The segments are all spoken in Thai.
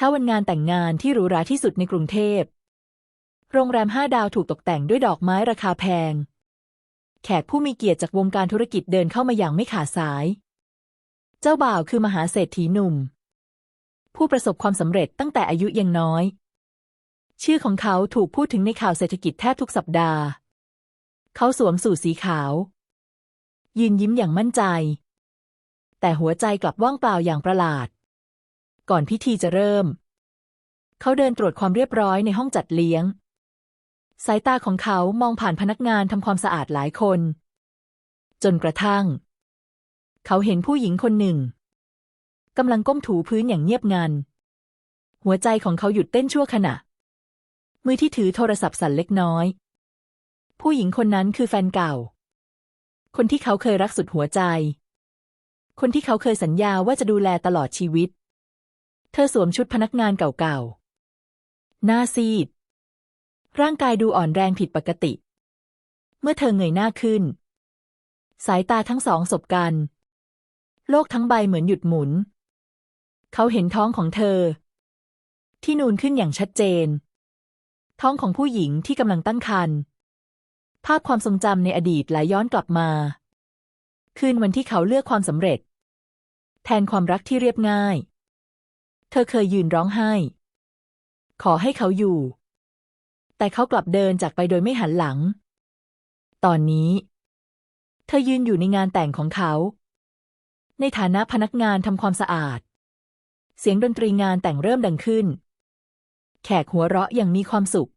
เช้าวันงานแต่งงานที่หรูหราที่สุดในกรุงเทพ โรงแรมห้าดาวถูกตกแต่งด้วยดอกไม้ราคาแพง แขกผู้มีเกียรติจากวงการธุรกิจเดินเข้ามาอย่างไม่ขาดสาย เจ้าบ่าวคือมหาเศรษฐีหนุ่ม ผู้ประสบความสำเร็จตั้งแต่อายุยังน้อย ชื่อของเขาถูกพูดถึงในข่าวเศรษฐกิจแทบทุกสัปดาห์ เขาสวมสูทสีขาว ยืนยิ้มอย่างมั่นใจ แต่หัวใจกลับว่างเปล่าอย่างประหลาด ก่อนพิธีจะเริ่ม เขาเดินตรวจความเรียบร้อยในห้องจัดเลี้ยง สายตาของเขามองผ่านพนักงานทำความสะอาดหลายคน จนกระทั่ง เขาเห็นผู้หญิงคนหนึ่งกำลังก้มถูพื้นอย่างเงียบงัน หัวใจของเขาหยุดเต้นชั่วขณะ มือที่ถือโทรศัพท์สั่นเล็กน้อย ผู้หญิงคนนั้นคือแฟนเก่า คนที่เขาเคยรักสุดหัวใจ คนที่เขาเคยสัญญาว่าจะดูแลตลอดชีวิต เธอสวมชุดพนักงานเก่าๆ หน้าซีด ร่างกายดูอ่อนแรงผิดปกติ เมื่อเธอเงยหน้าขึ้น สายตาทั้งสองสบกัน โลกทั้งใบเหมือนหยุดหมุน เขาเห็นท้องของเธอ ที่นูนขึ้นอย่างชัดเจน ท้องของผู้หญิงที่กำลังตั้งครรภ์ภาพความทรงจำในอดีตไหลย้อนกลับมา คืนวันที่เขาเลือกความสำเร็จ แทนความรักที่เรียบง่าย เธอเคยยืนร้องไห้ ขอให้เขาอยู่ แต่เขากลับเดินจากไปโดยไม่หันหลัง ตอนนี้ เธอยืนอยู่ในงานแต่งของเขา ในฐานะพนักงานทำความสะอาด เสียงดนตรีงานแต่งเริ่มดังขึ้น แขกหัวเราะอย่างมีความสุข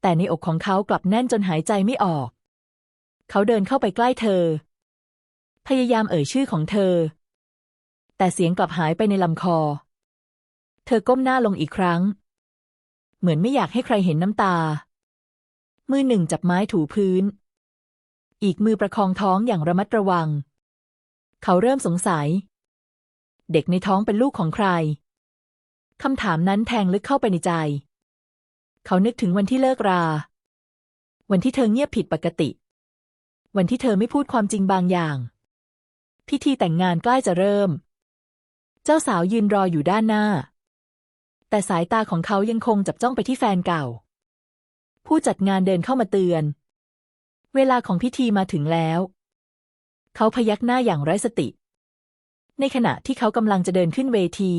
แต่ในอกของเขากลับแน่นจนหายใจไม่ออก เขาเดินเข้าไปใกล้เธอ พยายามเอ่ยชื่อของเธอ แต่เสียงกลับหายไปในลำคอ เธอก้มหน้าลงอีกครั้ง เหมือนไม่อยากให้ใครเห็นน้ำตา มือหนึ่งจับไม้ถูพื้น อีกมือประคองท้องอย่างระมัดระวัง เขาเริ่มสงสัย เด็กในท้องเป็นลูกของใครคำถามนั้นแทงลึกเข้าไปในใจ เขานึกถึงวันที่เลิกรา วันที่เธอเงียบผิดปกติ วันที่เธอไม่พูดความจริงบางอย่าง พิธีแต่งงานใกล้จะเริ่ม เจ้าสาวยืนรออยู่ด้านหน้า แต่สายตาของเขายังคงจับจ้องไปที่แฟนเก่า ผู้จัดงานเดินเข้ามาเตือน เวลาของพิธีมาถึงแล้ว เขาพยักหน้าอย่างไร้สติ ในขณะที่เขากำลังจะเดินขึ้นเวที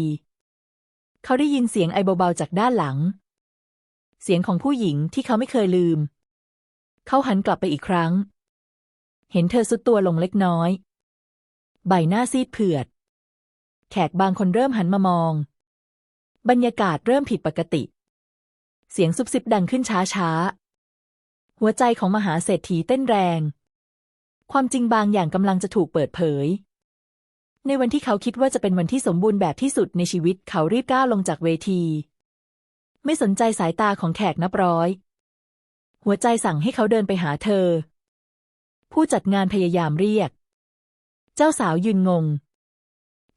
เขาได้ยินเสียงไอเบาๆจากด้านหลัง เสียงของผู้หญิงที่เขาไม่เคยลืม เขาหันกลับไปอีกครั้ง เห็นเธอสุดตัวลงเล็กน้อย ใบหน้าซีดเผือด แขกบางคนเริ่มหันมามอง บรรยากาศเริ่มผิดปกติ เสียงซุบซิบดังขึ้นช้าๆ หัวใจของมหาเศรษฐีเต้นแรง ความจริงบางอย่างกำลังจะถูกเปิดเผย ในวันที่เขาคิดว่าจะเป็นวันที่สมบูรณ์แบบที่สุดในชีวิตเขารีบก้าวลงจากเวที ไม่สนใจสายตาของแขกนับร้อย หัวใจสั่งให้เขาเดินไปหาเธอ ผู้จัดงานพยายามเรียก เจ้าสาวยืนงง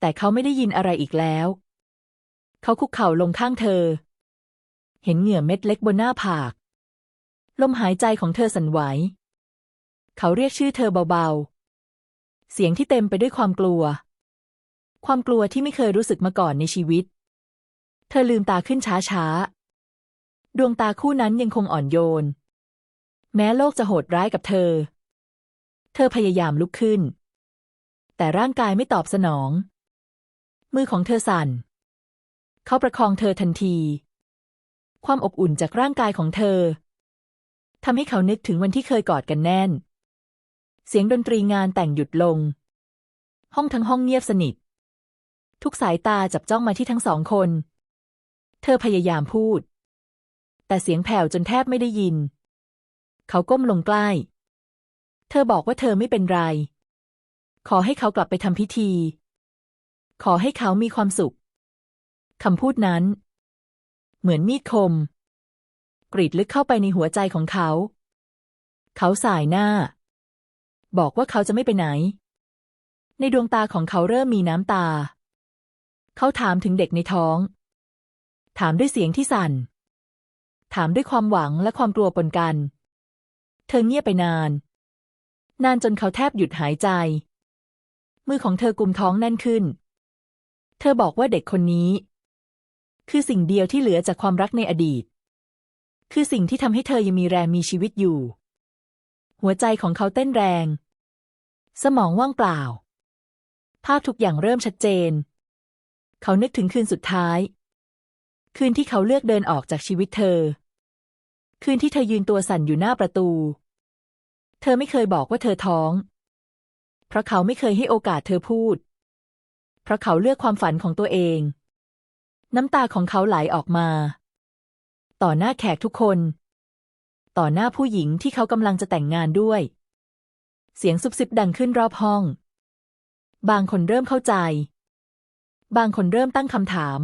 แต่เขาไม่ได้ยินอะไรอีกแล้ว เขาคุกเข่าลงข้างเธอ เห็นเหงื่อเม็ดเล็กบนหน้าผาก ลมหายใจของเธอสั่นไหว เขาเรียกชื่อเธอเบาๆ เสียงที่เต็มไปด้วยความกลัว ความกลัวที่ไม่เคยรู้สึกมาก่อนในชีวิต เธอลืมตาขึ้นช้าๆ ดวงตาคู่นั้นยังคงอ่อนโยน แม้โลกจะโหดร้ายกับเธอ เธอพยายามลุกขึ้น แต่ร่างกายไม่ตอบสนอง มือของเธอสั่น เขาประคองเธอทันที ความอบอุ่นจากร่างกายของเธอทำให้เขานึกถึงวันที่เคยกอดกันแน่น เสียงดนตรีงานแต่งหยุดลง ห้องทั้งห้องเงียบสนิท ทุกสายตาจับจ้องมาที่ทั้งสองคน เธอพยายามพูด แต่เสียงแผ่วจนแทบไม่ได้ยิน เขาก้มลงใกล้ เธอบอกว่าเธอไม่เป็นไร ขอให้เขากลับไปทำพิธี ขอให้เขามีความสุข คำพูดนั้น เหมือนมีดคม กรีดลึกเข้าไปในหัวใจของเขา เขาสายหน้า บอกว่าเขาจะไม่ไปไหน ในดวงตาของเขาเริ่มมีน้ำตา เขาถามถึงเด็กในท้อง ถามด้วยเสียงที่สั่น ถามด้วยความหวังและความกลัวปนกัน เธอเงียบไปนาน นานจนเขาแทบหยุดหายใจ มือของเธอกุมท้องแน่นขึ้นเธอบอกว่าเด็กคนนี้ คือสิ่งเดียวที่เหลือจากความรักในอดีต คือสิ่งที่ทำให้เธอยังมีแรงมีชีวิตอยู่ หัวใจของเขาเต้นแรง สมองว่างเปล่า ภาพทุกอย่างเริ่มชัดเจน เขานึกถึงคืนสุดท้าย คืนที่เขาเลือกเดินออกจากชีวิตเธอ คืนที่เธอยืนตัวสั่นอยู่หน้าประตู เธอไม่เคยบอกว่าเธอท้อง เพราะเขาไม่เคยให้โอกาสเธอพูด เพราะเขาเลือกความฝันของตัวเอง น้ำตาของเขาไหลออกมา ต่อหน้าแขกทุกคน ต่อหน้าผู้หญิงที่เขากำลังจะแต่งงานด้วย เสียงซุบซิบดังขึ้นรอบห้อง บางคนเริ่มเข้าใจ บางคนเริ่มตั้งคำถาม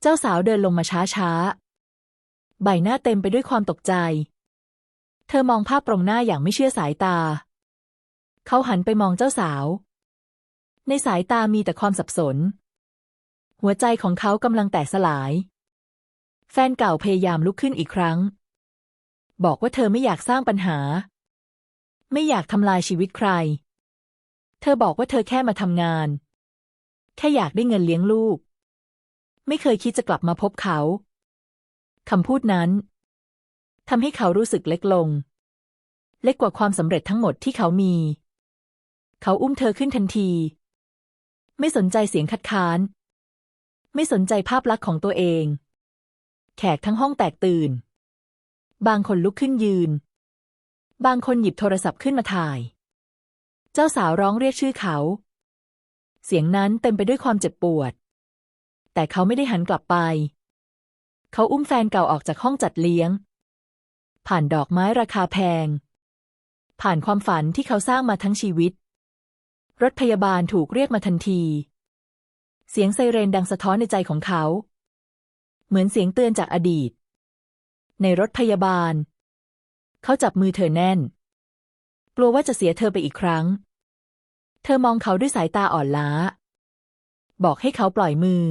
เจ้าสาวเดินลงมาช้าๆ ใบหน้าเต็มไปด้วยความตกใจ เธอมองภาพตรงหน้าอย่างไม่เชื่อสายตา เขาหันไปมองเจ้าสาว ในสายตามีแต่ความสับสน หัวใจของเขากำลังแตกสลาย แฟนเก่าพยายามลุกขึ้นอีกครั้ง บอกว่าเธอไม่อยากสร้างปัญหา ไม่อยากทำลายชีวิตใคร เธอบอกว่าเธอแค่มาทำงาน แค่อยากได้เงินเลี้ยงลูก ไม่เคยคิดจะกลับมาพบเขาคำพูดนั้นทำให้เขารู้สึกเล็กลง เล็กกว่าความสำเร็จทั้งหมดที่เขามี เขาอุ้มเธอขึ้นทันที ไม่สนใจเสียงคัดค้าน ไม่สนใจภาพลักษณ์ของตัวเอง แขกทั้งห้องแตกตื่น บางคนลุกขึ้นยืน บางคนหยิบโทรศัพท์ขึ้นมาถ่าย เจ้าสาวร้องเรียกชื่อเขา เสียงนั้นเต็มไปด้วยความเจ็บปวด แต่เขาไม่ได้หันกลับไป เขาอุ้มแฟนเก่าออกจากห้องจัดเลี้ยง ผ่านดอกไม้ราคาแพง ผ่านความฝันที่เขาสร้างมาทั้งชีวิต รถพยาบาลถูกเรียกมาทันที เสียงไซเรนดังสะท้อนในใจของเขา เหมือนเสียงเตือนจากอดีต ในรถพยาบาล เขาจับมือเธอแน่น กลัวว่าจะเสียเธอไปอีกครั้ง เธอมองเขาด้วยสายตาอ่อนล้า บอกให้เขาปล่อยมือ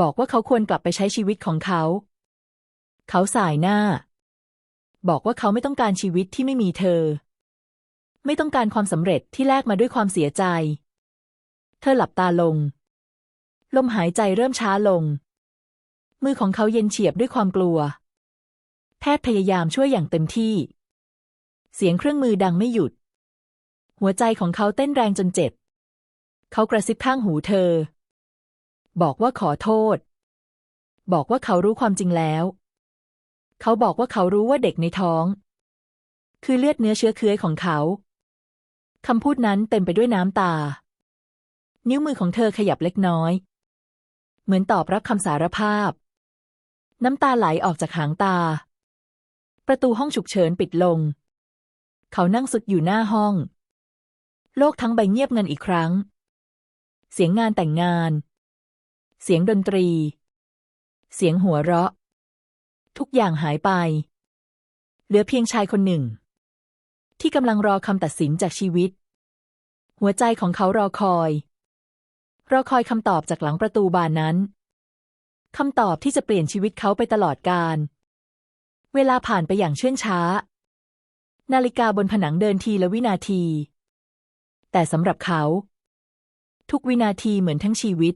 บอกว่าเขาควรกลับไปใช้ชีวิตของเขา เขาสายหน้า บอกว่าเขาไม่ต้องการชีวิตที่ไม่มีเธอ ไม่ต้องการความสำเร็จที่แลกมาด้วยความเสียใจ เธอหลับตาลง ลมหายใจเริ่มช้าลง มือของเขาเย็นเฉียบด้วยความกลัว แพทย์พยายามช่วยอย่างเต็มที่ เสียงเครื่องมือดังไม่หยุด หัวใจของเขาเต้นแรงจนเจ็บ เขากระซิบข้างหูเธอ บอกว่าขอโทษ บอกว่าเขารู้ความจริงแล้ว เขาบอกว่าเขารู้ว่าเด็กในท้อง คือเลือดเนื้อเชื้อเคื้อยของเขาคำพูดนั้นเต็มไปด้วยน้ำตา นิ้วมือของเธอขยับเล็กน้อย เหมือนตอบรับคำสารภาพ น้ำตาไหลออกจากหางตา ประตูห้องฉุกเฉินปิดลง เขานั่งสุดอยู่หน้าห้อง โลกทั้งใบเงียบงันอีกครั้ง เสียงงานแต่งงาน เสียงดนตรี เสียงหัวเราะ ทุกอย่างหายไป เหลือเพียงชายคนหนึ่ง ที่กำลังรอคำตัดสินจากชีวิต หัวใจของเขารอคอย รอคอยคำตอบจากหลังประตูบานนั้นคำตอบที่จะเปลี่ยนชีวิตเขาไปตลอดกาลเวลาผ่านไปอย่างเชื่องช้า นาฬิกาบนผนังเดินทีละวินาที แต่สำหรับเขา ทุกวินาทีเหมือนทั้งชีวิต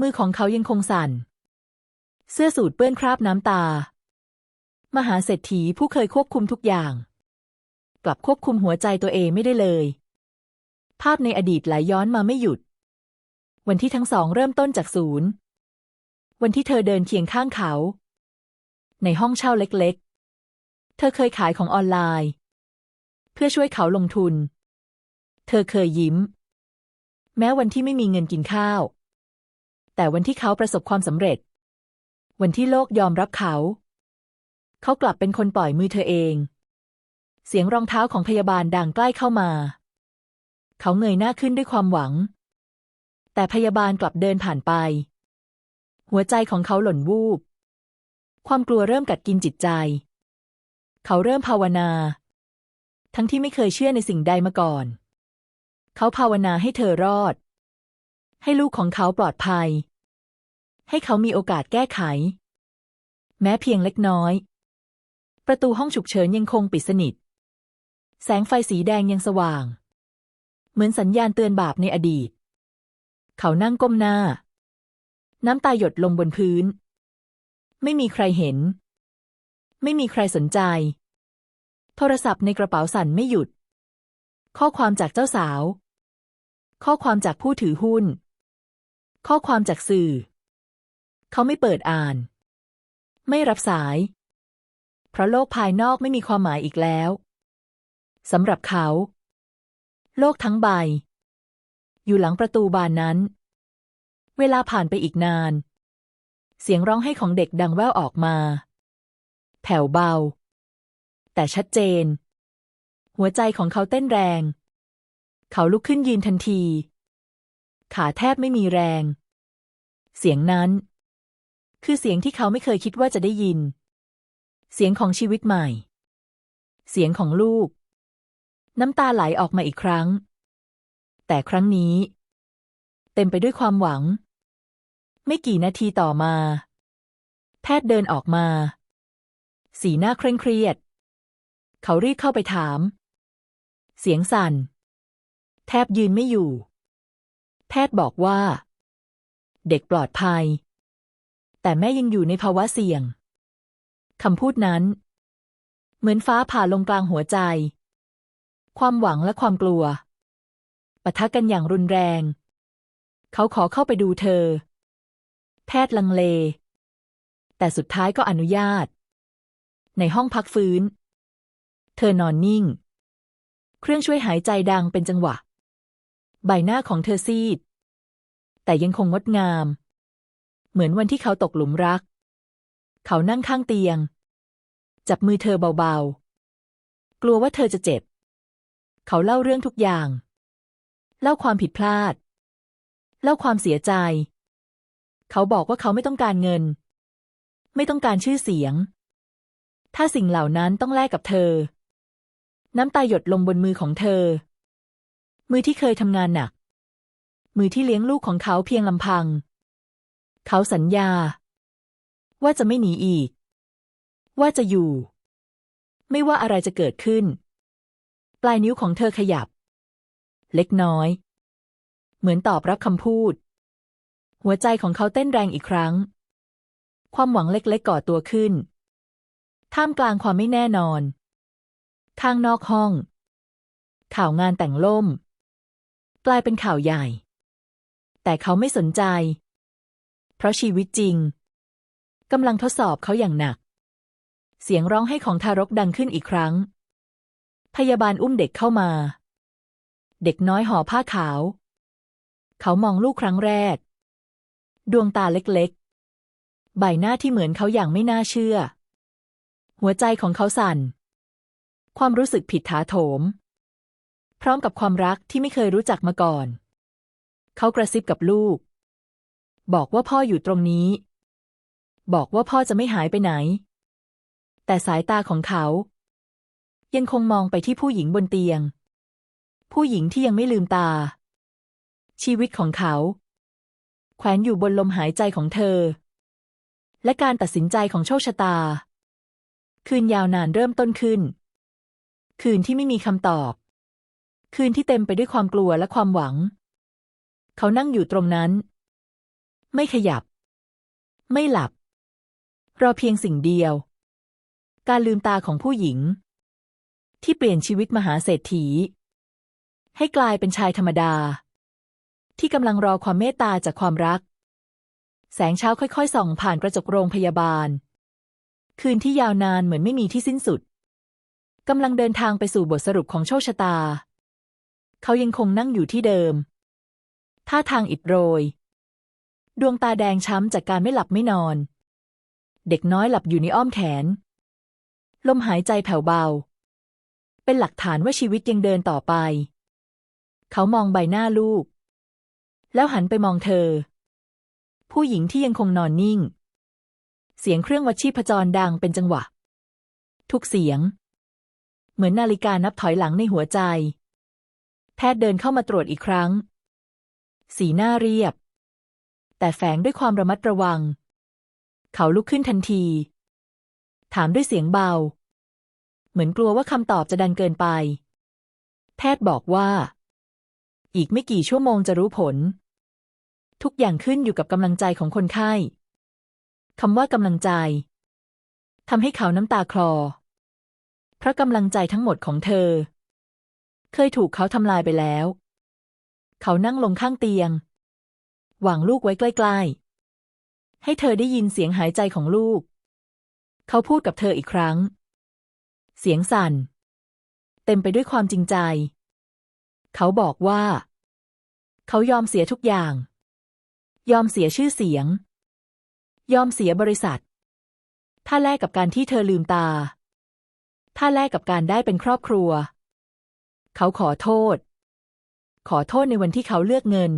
มือของเขายังคงสั่น เสื้อสูทเปื้อนคราบน้ำตา มหาเศรษฐีผู้เคยควบคุมทุกอย่าง กลับควบคุมหัวใจตัวเองไม่ได้เลย ภาพในอดีตไหลย้อนมาไม่หยุด วันที่ทั้งสองเริ่มต้นจากศูนย์ วันที่เธอเดินเคียงข้างเขา ในห้องเช่าเล็กๆ เธอเคยขายของออนไลน์ เพื่อช่วยเขาลงทุน เธอเคยยิ้ม แม้วันที่ไม่มีเงินกินข้าว แต่วันที่เขาประสบความสำเร็จ วันที่โลกยอมรับเขา เขากลับเป็นคนปล่อยมือเธอเอง เสียงรองเท้าของพยาบาลดังใกล้เข้ามา เขาเงยหน้าขึ้นด้วยความหวัง แต่พยาบาลกลับเดินผ่านไป หัวใจของเขาหล่นวูบ ความกลัวเริ่มกัดกินจิตใจ เขาเริ่มภาวนา ทั้งที่ไม่เคยเชื่อในสิ่งใดมาก่อน เขาภาวนาให้เธอรอด ให้ลูกของเขาปลอดภัย ให้เขามีโอกาสแก้ไข แม้เพียงเล็กน้อย ประตูห้องฉุกเฉินยังคงปิดสนิท แสงไฟสีแดงยังสว่าง เหมือนสัญญาณเตือนบาปในอดีต เขานั่งก้มหน้า น้ำตาหยดลงบนพื้น ไม่มีใครเห็น ไม่มีใครสนใจ โทรศัพท์ในกระเป๋าสั่นไม่หยุด ข้อความจากเจ้าสาว ข้อความจากผู้ถือหุ้น ข้อความจากสื่อ เขาไม่เปิดอ่าน ไม่รับสาย เพราะโลกภายนอกไม่มีความหมายอีกแล้วสำหรับเขา โลกทั้งใบ อยู่หลังประตูบานนั้น เวลาผ่านไปอีกนาน เสียงร้องไห้ของเด็กดังแว่วออกมา แผ่วเบา แต่ชัดเจน หัวใจของเขาเต้นแรง เขาลุกขึ้นยืนทันที ขาแทบไม่มีแรง เสียงนั้น คือเสียงที่เขาไม่เคยคิดว่าจะได้ยิน เสียงของชีวิตใหม่ เสียงของลูก น้ำตาไหลออกมาอีกครั้ง แต่ครั้งนี้ เต็มไปด้วยความหวัง ไม่กี่นาทีต่อมา แพทย์เดินออกมา สีหน้าเคร่งเครียด เขารีบเข้าไปถาม เสียงสั่น แทบยืนไม่อยู่ แพทย์บอกว่า เด็กปลอดภัย แต่แม่ยังอยู่ในภาวะเสี่ยงคำพูดนั้น เหมือนฟ้าผ่าลงกลางหัวใจ ความหวังและความกลัว ปะทะกันอย่างรุนแรง เขาขอเข้าไปดูเธอ แพทย์ลังเล แต่สุดท้ายก็อนุญาต ในห้องพักฟื้น เธอนอนนิ่ง เครื่องช่วยหายใจดังเป็นจังหวะ ใบหน้าของเธอซีด แต่ยังคงงดงาม เหมือนวันที่เขาตกหลุมรัก เขานั่งข้างเตียง จับมือเธอเบาๆ กลัวว่าเธอจะเจ็บ เขาเล่าเรื่องทุกอย่าง เล่าความผิดพลาด เล่าความเสียใจ เขาบอกว่าเขาไม่ต้องการเงิน ไม่ต้องการชื่อเสียง ถ้าสิ่งเหล่านั้นต้องแลกกับเธอ น้ำตาหยดลงบนมือของเธอ มือที่เคยทำงานหนัก มือที่เลี้ยงลูกของเขาเพียงลำพัง เขาสัญญา ว่าจะไม่หนีอีก ว่าจะอยู่ ไม่ว่าอะไรจะเกิดขึ้น ปลายนิ้วของเธอขยับ เล็กน้อย เหมือนตอบรับคำพูด หัวใจของเขาเต้นแรงอีกครั้ง ความหวังเล็กๆก่อตัวขึ้น ท่ามกลางความไม่แน่นอน ข้างนอกห้อง ข่าวงานแต่งล่ม กลายเป็นข่าวใหญ่ แต่เขาไม่สนใจ เพราะชีวิตจริงกำลังทดสอบเขาอย่างหนัก เสียงร้องไห้ของทารกดังขึ้นอีกครั้ง พยาบาลอุ้มเด็กเข้ามา เด็กน้อยห่อผ้าขาว เขามองลูกครั้งแรก ดวงตาเล็กๆ ใบหน้าที่เหมือนเขาอย่างไม่น่าเชื่อ หัวใจของเขาสั่น ความรู้สึกผิดถาโถม พร้อมกับความรักที่ไม่เคยรู้จักมาก่อน เขากระซิบกับลูก บอกว่าพ่ออยู่ตรงนี้ บอกว่าพ่อจะไม่หายไปไหน แต่สายตาของเขา ยังคงมองไปที่ผู้หญิงบนเตียง ผู้หญิงที่ยังไม่ลืมตา ชีวิตของเขา แขวนอยู่บนลมหายใจของเธอ และการตัดสินใจของโชคชะตา คืนยาวนานเริ่มต้นขึ้น คืนที่ไม่มีคำตอบ คืนที่เต็มไปด้วยความกลัวและความหวัง เขานั่งอยู่ตรงนั้น ไม่ขยับ ไม่หลับ รอเพียงสิ่งเดียว การลืมตาของผู้หญิงที่เปลี่ยนชีวิตมหาเศรษฐี ให้กลายเป็นชายธรรมดา ที่กำลังรอความเมตตาจากความรัก แสงเช้าค่อยๆ ส่องผ่านกระจกโรงพยาบาล คืนที่ยาวนานเหมือนไม่มีที่สิ้นสุดกำลังเดินทางไปสู่บทสรุปของโชคชะตา เขายังคงนั่งอยู่ที่เดิม ท่าทางอิดโรย ดวงตาแดงช้ำจากการไม่หลับไม่นอน เด็กน้อยหลับอยู่ในอ้อมแขน ลมหายใจแผ่วเบา เป็นหลักฐานว่าชีวิตยังเดินต่อไป เขามองใบหน้าลูก แล้วหันไปมองเธอ ผู้หญิงที่ยังคงนอนนิ่ง เสียงเครื่องวัดชีพจรดังเป็นจังหวะ ทุกเสียง เหมือนนาฬิกานับถอยหลังในหัวใจ แพทย์เดินเข้ามาตรวจอีกครั้ง สีหน้าเรียบ แต่แฝงด้วยความระมัดระวัง เขาลุกขึ้นทันที ถามด้วยเสียงเบา เหมือนกลัวว่าคำตอบจะดังเกินไป แพทย์บอกว่า อีกไม่กี่ชั่วโมงจะรู้ผล ทุกอย่างขึ้นอยู่กับกำลังใจของคนไข้คำว่ากำลังใจทำให้เขาน้ำตาคลอ เพราะกำลังใจทั้งหมดของเธอ เคยถูกเขาทำลายไปแล้ว เขานั่งลงข้างเตียง วางลูกไว้ใกล้ๆ ให้เธอได้ยินเสียงหายใจของลูก เขาพูดกับเธออีกครั้ง เสียงสั่น เต็มไปด้วยความจริงใจ เขาบอกว่า เขายอมเสียทุกอย่าง ยอมเสียชื่อเสียง ยอมเสียบริษัท ถ้าแลกกับการที่เธอลืมตา ถ้าแลกกับการได้เป็นครอบครัว เขาขอโทษ ขอโทษในวันที่เขาเลือกเงิน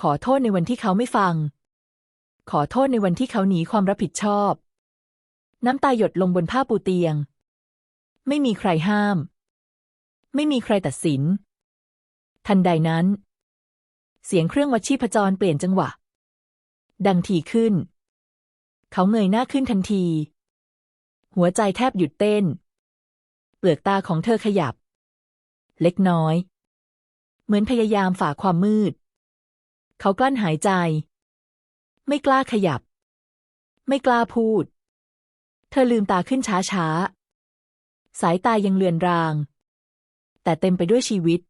ขอโทษในวันที่เขาไม่ฟัง ขอโทษในวันที่เขาหนีความรับผิดชอบ น้ำตาหยดลงบนผ้าปูเตียง ไม่มีใครห้ามไม่มีใครตัดสิน ทันใดนั้น เสียงเครื่องวัดชีพจรเปลี่ยนจังหวะ ดังถี่ขึ้น เขาเงยหน้าขึ้นทันที หัวใจแทบหยุดเต้น เปลือกตาของเธอขยับ เล็กน้อย เหมือนพยายามฝ่าความมืด เขากลั้นหายใจ ไม่กล้าขยับ ไม่กล้าพูด เธอลืมตาขึ้นช้าๆสายตายังเลือนราง แต่เต็มไปด้วยชีวิต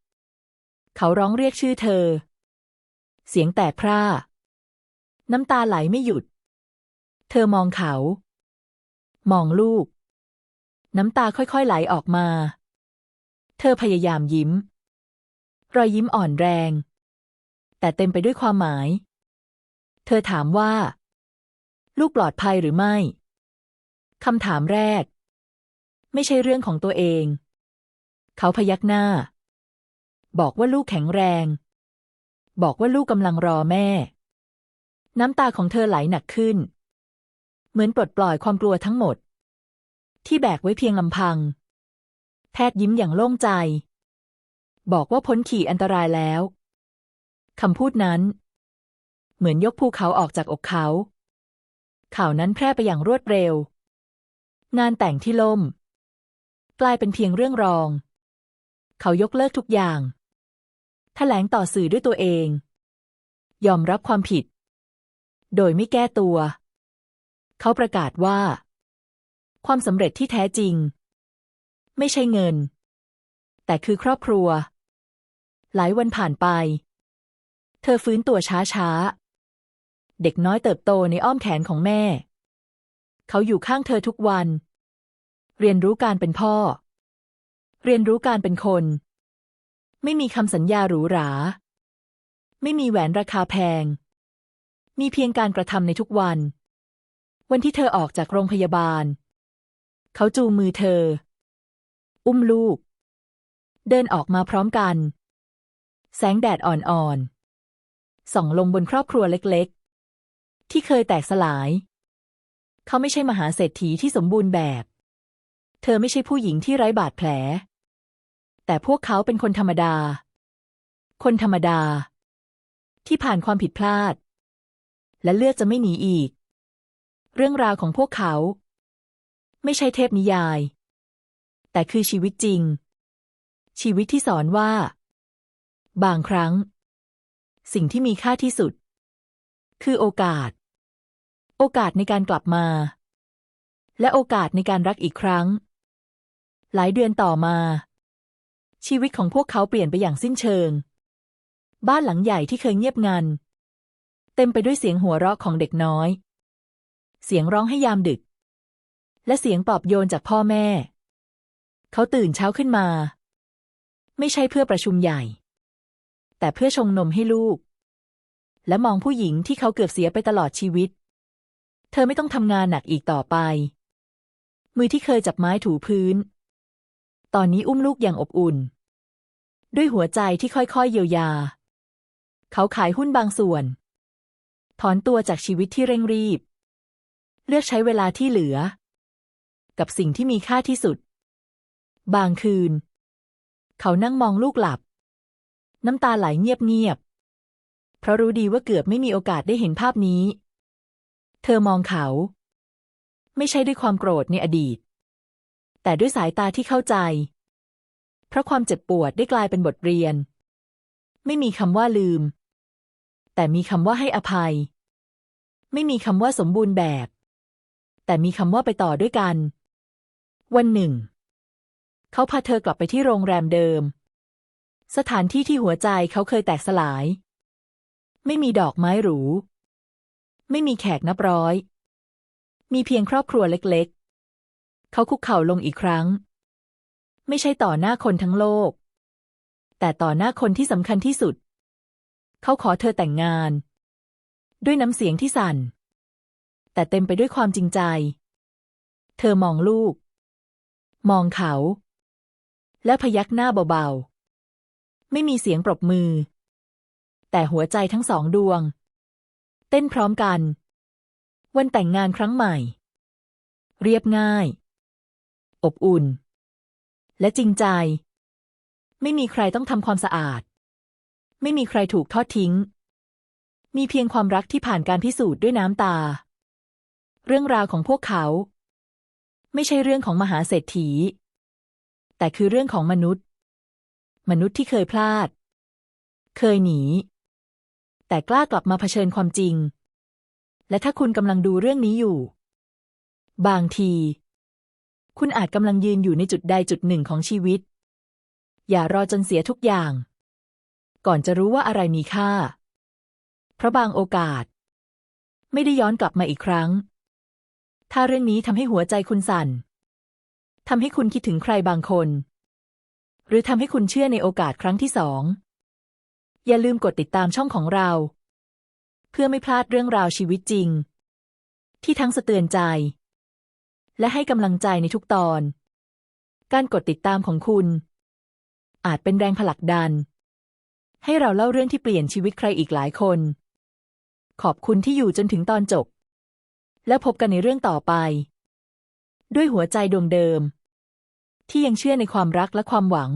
เขาร้องเรียกชื่อเธอ เสียงแตกพร่า น้ำตาไหลไม่หยุด เธอมองเขา มองลูก น้ำตาค่อยๆไหลออกมา เธอพยายามยิ้ม รอยยิ้มอ่อนแรง แต่เต็มไปด้วยความหมาย เธอถามว่า ลูกปลอดภัยหรือไม่คำถามแรก ไม่ใช่เรื่องของตัวเอง เขาพยักหน้า บอกว่าลูกแข็งแรง บอกว่าลูกกำลังรอแม่ น้ำตาของเธอไหลหนักขึ้น เหมือนปลดปล่อยความกลัวทั้งหมด ที่แบกไว้เพียงลำพัง แพทย์ยิ้มอย่างโล่งใจ บอกว่าพ้นขีดอันตรายแล้วคำพูดนั้น เหมือนยกภูเขาออกจากอกเขา ข่าวนั้นแพร่ไปอย่างรวดเร็ว งานแต่งที่ล่ม กลายเป็นเพียงเรื่องรอง เขายกเลิกทุกอย่าง แถลงต่อสื่อด้วยตัวเอง ยอมรับความผิด โดยไม่แก้ตัว เขาประกาศว่า ความสำเร็จที่แท้จริง ไม่ใช่เงิน แต่คือครอบครัว หลายวันผ่านไป เธอฟื้นตัวช้าๆ เด็กน้อยเติบโตในอ้อมแขนของแม่ เขาอยู่ข้างเธอทุกวัน เรียนรู้การเป็นพ่อ เรียนรู้การเป็นคน ไม่มีคำสัญญาหรูหรา ไม่มีแหวนราคาแพง มีเพียงการกระทำในทุกวัน วันที่เธอออกจากโรงพยาบาล เขาจูงมือเธอ อุ้มลูก เดินออกมาพร้อมกัน แสงแดดอ่อนๆ ส่องลงบนครอบครัวเล็กๆ ที่เคยแตกสลาย เขาไม่ใช่มหาเศรษฐีที่สมบูรณ์แบบ เธอไม่ใช่ผู้หญิงที่ไร้บาดแผล แต่พวกเขาเป็นคนธรรมดา คนธรรมดา ที่ผ่านความผิดพลาด และเลือกจะไม่หนีอีก เรื่องราวของพวกเขา ไม่ใช่เทพนิยาย แต่คือชีวิตจริง ชีวิตที่สอนว่า บางครั้ง สิ่งที่มีค่าที่สุด คือโอกาส โอกาสในการกลับมา และโอกาสในการรักอีกครั้ง หลายเดือนต่อมา ชีวิตของพวกเขาเปลี่ยนไปอย่างสิ้นเชิง บ้านหลังใหญ่ที่เคยเงียบงัน เต็มไปด้วยเสียงหัวเราะของเด็กน้อย เสียงร้องให้ยามดึก และเสียงปลอบโยนจากพ่อแม่ เขาตื่นเช้าขึ้นมา ไม่ใช่เพื่อประชุมใหญ่ แต่เพื่อชงนมให้ลูก และมองผู้หญิงที่เขาเกือบเสียไปตลอดชีวิต เธอไม่ต้องทำงานหนักอีกต่อไป มือที่เคยจับไม้ถูพื้น ตอนนี้อุ้มลูกอย่างอบอุ่น ด้วยหัวใจที่ค่อยๆเยียวยา เขาขายหุ้นบางส่วน ถอนตัวจากชีวิตที่เร่งรีบ เลือกใช้เวลาที่เหลือ กับสิ่งที่มีค่าที่สุด บางคืน เขานั่งมองลูกหลับ น้ำตาไหลเงียบๆเพราะรู้ดีว่าเกือบไม่มีโอกาสได้เห็นภาพนี้ เธอมองเขา ไม่ใช่ด้วยความโกรธในอดีต แต่ด้วยสายตาที่เข้าใจ เพราะความเจ็บปวดได้กลายเป็นบทเรียน ไม่มีคำว่าลืม แต่มีคำว่าให้อภัย ไม่มีคำว่าสมบูรณ์แบบ แต่มีคำว่าไปต่อด้วยกัน วันหนึ่ง เขาพาเธอกลับไปที่โรงแรมเดิม สถานที่ที่หัวใจเขาเคยแตกสลาย ไม่มีดอกไม้หรู ไม่มีแขกนับร้อย มีเพียงครอบครัวเล็กๆ เขาคุกเข่าลงอีกครั้ง ไม่ใช่ต่อหน้าคนทั้งโลก แต่ต่อหน้าคนที่สำคัญที่สุด เขาขอเธอแต่งงาน ด้วยน้ำเสียงที่สั่น แต่เต็มไปด้วยความจริงใจ เธอมองลูก มองเขา และพยักหน้าเบาๆ ไม่มีเสียงปรบมือ แต่หัวใจทั้งสองดวง เต้นพร้อมกัน วันแต่งงานครั้งใหม่เรียบง่าย อบอุ่น และจริงใจ ไม่มีใครต้องทำความสะอาด ไม่มีใครถูกทอดทิ้ง มีเพียงความรักที่ผ่านการพิสูจน์ด้วยน้ำตา เรื่องราวของพวกเขา ไม่ใช่เรื่องของมหาเศรษฐี แต่คือเรื่องของมนุษย์ มนุษย์ที่เคยพลาด เคยหนี แต่กล้ากลับมาเผชิญความจริง และถ้าคุณกำลังดูเรื่องนี้อยู่ บางที คุณอาจกำลังยืนอยู่ในจุดใดจุดหนึ่งของชีวิต อย่ารอจนเสียทุกอย่าง ก่อนจะรู้ว่าอะไรมีค่า เพราะบางโอกาส ไม่ได้ย้อนกลับมาอีกครั้ง ถ้าเรื่องนี้ทำให้หัวใจคุณสั่นทำให้คุณคิดถึงใครบางคน หรือทำให้คุณเชื่อในโอกาสครั้งที่สอง อย่าลืมกดติดตามช่องของเรา เพื่อไม่พลาดเรื่องราวชีวิตจริง ที่ทั้งสะเตือนใจ และให้กำลังใจในทุกตอน การกดติดตามของคุณ อาจเป็นแรงผลักดัน ให้เราเล่าเรื่องที่เปลี่ยนชีวิตใครอีกหลายคน ขอบคุณที่อยู่จนถึงตอนจบ และพบกันในเรื่องต่อไป ด้วยหัวใจดวงเดิม ที่ยังเชื่อในความรักและความหวัง